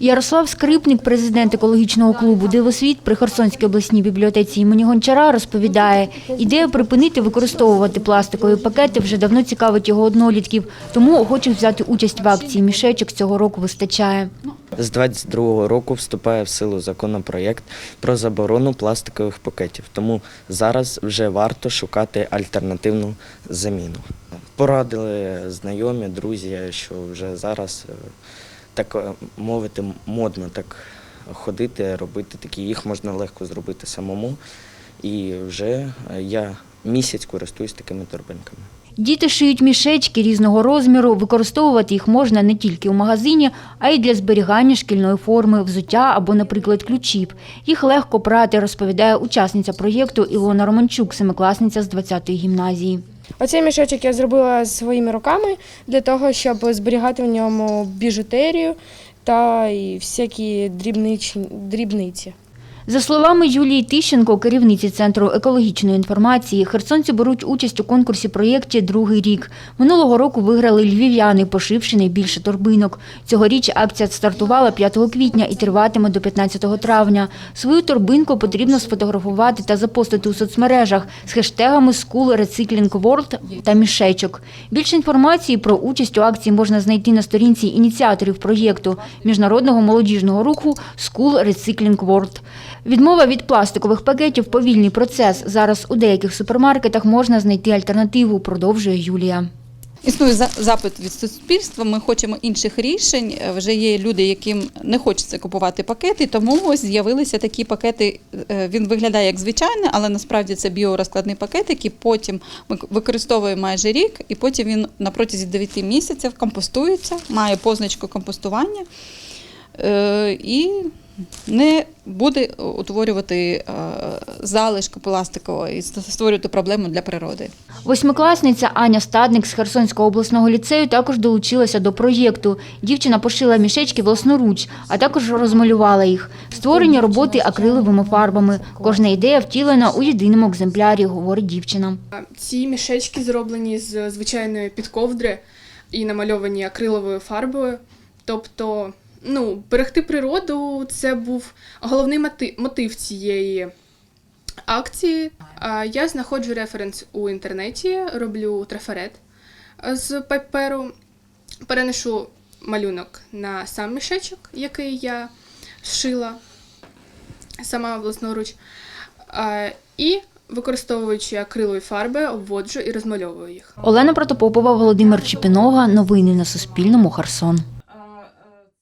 Ярослав Скрипник, президент екологічного клубу Дивосвіт при Херсонській обласній бібліотеці імені Гончара, розповідає, ідея припинити використовувати пластикові пакети вже давно цікавить його однолітків, тому охочих взяти участь в акції мішечок цього року вистачає. З 22 року вступає в силу законопроєкт про заборону пластикових пакетів, тому зараз вже варто шукати альтернативну заміну. Порадили знайомі, друзі, що вже зараз е, так е, мовити модно так ходити, робити такі. Їх можна легко зробити самому. І вже е, я місяць користуюсь такими торбинками. Діти шиють мішечки різного розміру, використовувати їх можна не тільки у магазині, а й для зберігання шкільної форми, взуття або, наприклад, ключів. Їх легко прати, розповідає учасниця проєкту Ілона Романчук, семикласниця з 20-ї гімназії. Оцей мішечок я зробила своїми руками для того, щоб зберігати в ньому біжутерію та і всякі дрібничні дрібниці. За словами Юлії Тищенко, керівниці Центру екологічної інформації, херсонці беруть участь у конкурсі проєкті другий рік. Минулого року виграли львів'яни, пошивши найбільше торбинок. Цьогоріч акція стартувала 5 квітня і триватиме до 15 травня. Свою торбинку потрібно сфотографувати та запостити у соцмережах з хештегами School Recycling World та мішечок. Більше інформації про участь у акції можна знайти на сторінці ініціаторів проєкту міжнародного молодіжного руху School Recycling World. Відмова від пластикових пакетів – повільний процес. Зараз у деяких супермаркетах можна знайти альтернативу, продовжує Юлія. Існує запит від суспільства. Ми хочемо інших рішень. Е, Вже є люди, яким не хочеться купувати пакети, тому ось з'явилися такі пакети. Е, Він виглядає як звичайний, але насправді це біорозкладний пакет, який потім ми використовуємо майже рік, і потім він на протязі 9 місяців компостується, має позначку компостування е, і не буде утворювати е, залишки пластикової і створювати проблему для природи. Восьмикласниця Аня Стадник з Херсонського обласного ліцею також долучилася до проєкту. Дівчина пошила мішечки власноруч, а також розмалювала їх. Створені роботи акриловими фарбами. Кожна ідея втілена у єдиному екземплярі, говорить дівчина. Ці мішечки зроблені з звичайної підковдри і намальовані акриловою фарбою. Тобто, ну, берегти природу це був головний мотив, цієї акції. Я знаходжу референс у інтернеті, роблю трафарет з паперу, переношу малюнок на сам мішечок, який я шила сама власноруч. І використовуючи акрилові фарби, обводжу і розмальовую їх. Олена Протопопова, Володимир Чепінога. Новини на Суспільному. Херсон.